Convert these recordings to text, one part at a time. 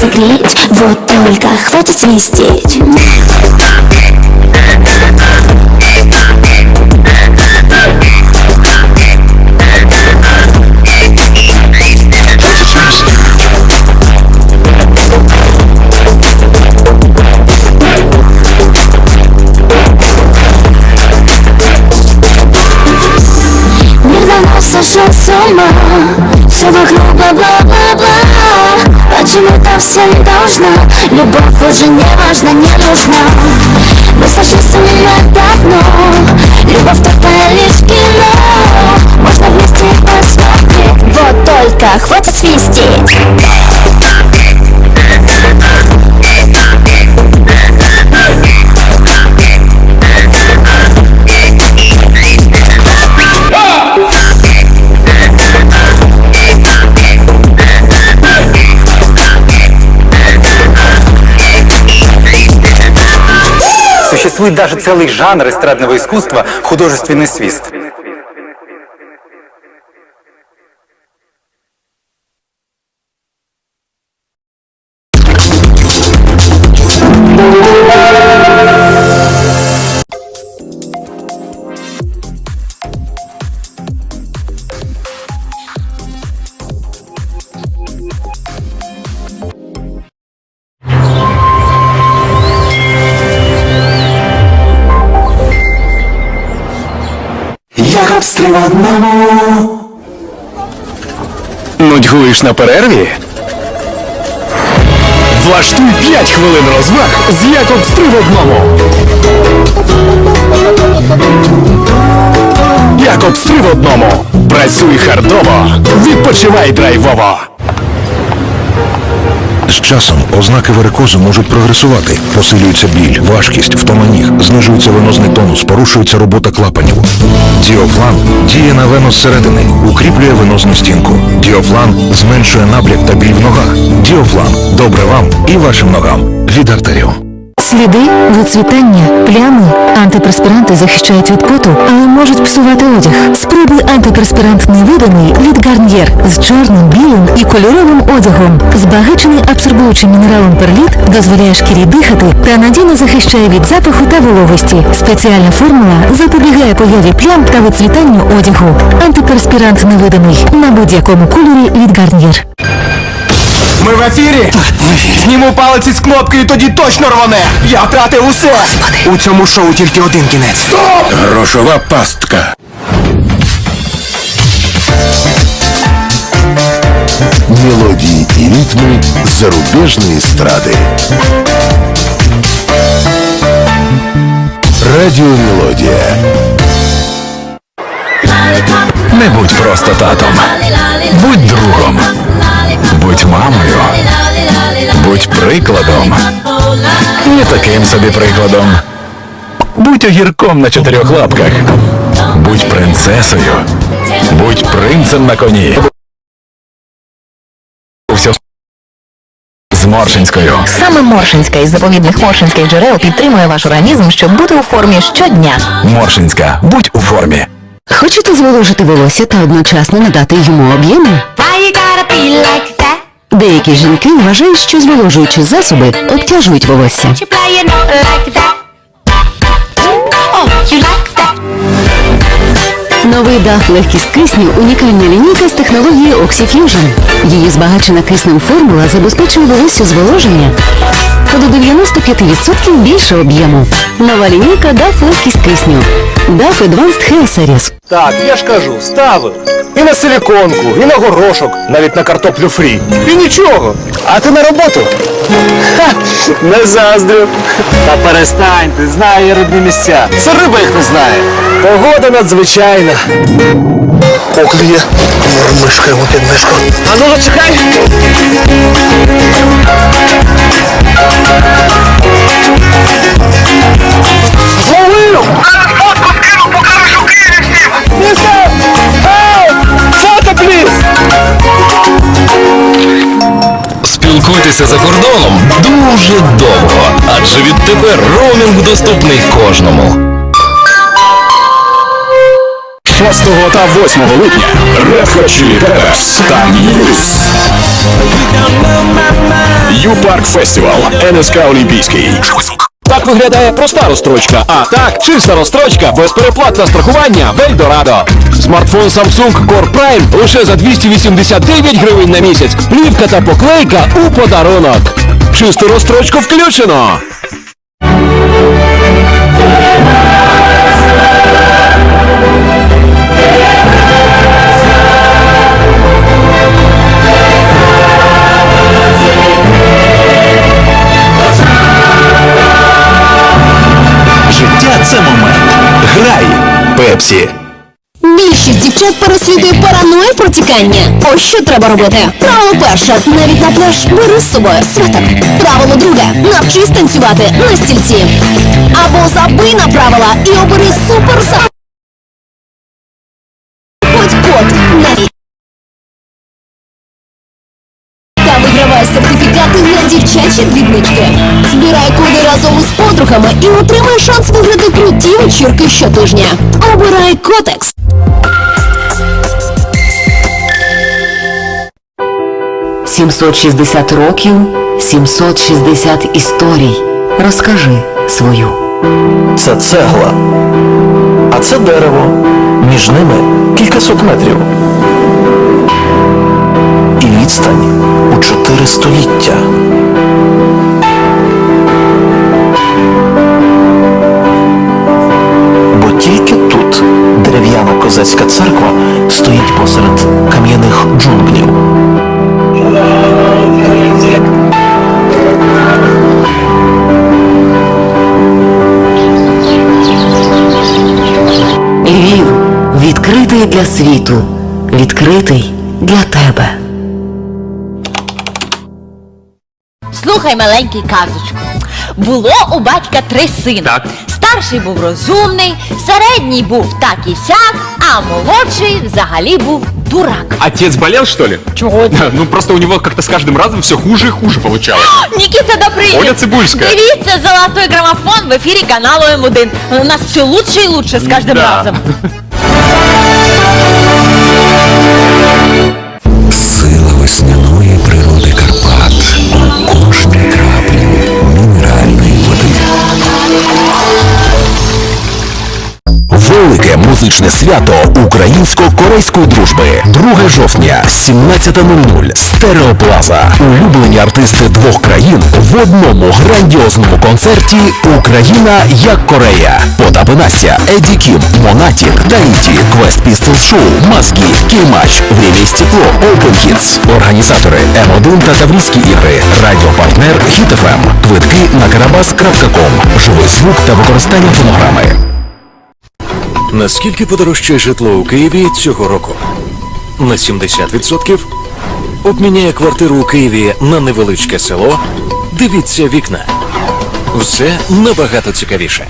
согреть Вот только хватит свистеть. Мир давно сошел с ума Все вокруг бла-бла-бла-бла Почему-то всем должна. Любовь уже не важна, не нужна. Мы сошли с ума давно. Любовь только лишь кино. Можно вместе посмотреть. Вот только хватит свистеть Существует даже целый жанр эстрадного искусства – художественный свист. Обстріл одному Нудьгуєш на перерві? Влаштуй 5 хвилин розваг з Якоб Стрив одному. Якоб в одному. Працюй хардово. Відпочивай драйвово. З часом ознаки варикозу можуть прогресувати. Посилюється біль, важкість, втома ніг, знижується венозний тонус, порушується робота клапанів. Діофлан діє на вену зсередини, укріплює венозну стінку. Діофлан зменшує набряк та біль в ногах. Діофлан добре вам і вашим ногам. Від артеріо. Сліди, вицвітання, плями. Антипреспіранти захищають від поту, але можуть псувати одяг. Спробуй антиперспірант невидимий від Гарньєр з чорним, білим і кольоровим одягом. Збагачений абсорбуючим мінералом перліт дозволяє шкірі дихати та надійно захищає від запаху та вологості. Спеціальна формула запобігає появі плям та вицвітанню одягу. Антиперспірант невидимий на будь-якому кольорі від Гарньєр. Ми в ефірі? Зніму палець із кнопки і тоді точно рване! Я втратив усе! У цьому шоу тільки один кінець. Стоп! Грошова пастка. Мелодии и ритмы зарубежной эстрады. Радиомелодия. Не будь просто татом. Будь другом. Будь мамою. Будь прикладом. Не таким собі прикладом. Будь огірком на чотирьох лапках. Будь принцесою. Будь принцем на коні. З Моршинською. Саме Моршинська із заповідних моршинських джерел підтримує ваш організм, щоб бути у формі щодня. Моршинська. Будь у формі. Хочете зволожити волосся та одночасно надати йому об'єму? Деякі жінки вважають, що зволожуючі засоби обтяжують волосся. Oh, Новий дах легкість кисню унікальна лінійка з технологією OxyFusion. Її збагачена киснем формула забезпечує волосся зволоження та до 95% більше об'єму. Нова лінійка DAF легкість кисню. DAF Advanced Hair Series. Так, я ж кажу, ставив. І на силіконку, і на горошок, навіть на картоплю фрі. І нічого. А ти на роботу? Ха, не заздрю. Та перестань, ти знає я рідні місця. Це риба їх не знає. Погода надзвичайна. Поклює. Мишка йому під мишку. А ну зачекай! Спілкуйтеся за кордоном дуже довго, адже відтепер роумінг доступний кожному. 6 та 8 липня. Red Hot Chili та Muse. Ю-Парк Фестивал. НСК Олімпійський. Так виглядає проста розстрочка, а так чиста розстрочка, безпереплатне страхування в Ельдорадо. Смартфон Samsung Core Prime лише за 289 гривень на місяць. Плівка та поклейка у подарунок. Чисту розстрочку включено. Це момент. Грай. Пепсі. Більшість дівчат переслідує параної протікання. Ось що треба робити. Правило перше. Навіть на пляж бери з собою сваток. Правило друге. Навчись танцювати на стільці. Або забий на правила і обери супер сертифікати на дівчачі дрібнички. Збирай коди разом із подругами і отримай шанс виграти круті вечірки щотижня. Обирай Котекс. Сімсот шістдесят років, 760 історій. Розкажи свою. Це цегла. А це дерево. Між ними кількасот метрів. І відстань чотири століття. Бо тільки тут дерев'яна козацька церква стоїть посеред кам'яних джунглів. Львів відкритий для світу, відкритий для тебе. Слухай, маленький казочку. Було у батька три сина. Так. Старший був розумний, середній був так і сяк, а молодший взагалі був дурак. Отец болел, что ли? Чого ти? Ну, просто у него как-то с каждым разом все хуже и хуже получалось. Нікіта Добрий. Оля Цибульська. Дивіться золотой грамофон в ефірі каналу М1. У нас все лучше і лучше з кожним Да. разом. музичне свято українсько-корейської дружби. 2 жовтня, 17.00. Стереоплаза. Улюблені артисти двох країн в одному грандіозному концерті Україна як Корея. Потап і Настя, Еді Кім, Монатік, Таїті, Квест Пістол Шоу, Маски, Кей-матч, Время і тепло, Open Kids. Організатори М1 та Таврійські ігри. Радіопартнер Hit FM. Квитки на karabas.com. Живий звук та використання фонограми. Наскільки подорожчає житло у Києві цього року? На 70%? Обміняє квартиру у Києві на невеличке село? Дивіться вікна. Все набагато цікавіше.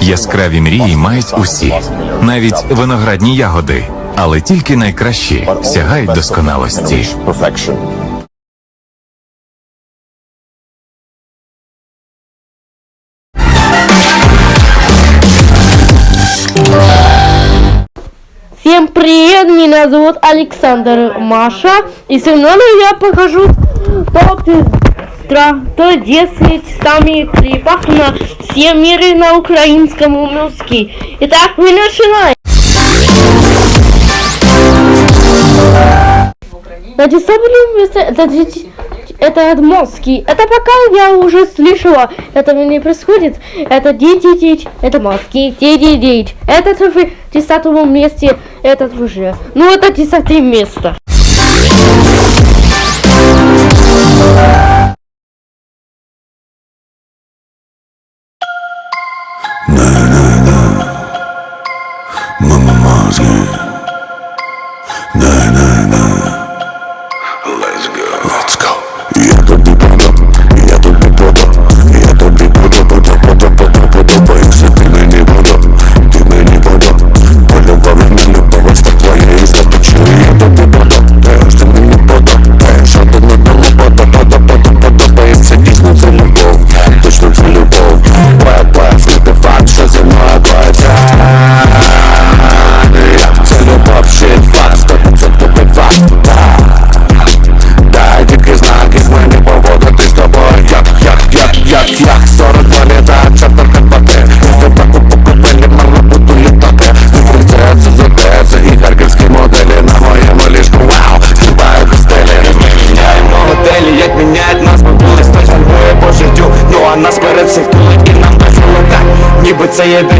Яскраві мрії мають усі, навіть виноградні ягоди, але тільки найкращі сягають досконалості. Меня зовут Александр Маша, и сегодня я покажу топ 10 самых клипах на все миры на украинском языке. Итак, мы начинаем. На десятом месте это, дети- это пока я уже слышала. Это не происходит. Это дети. Это маски. Дети. Это в десятом месте. Этот уже. Ну, это эти сорти Мама say it.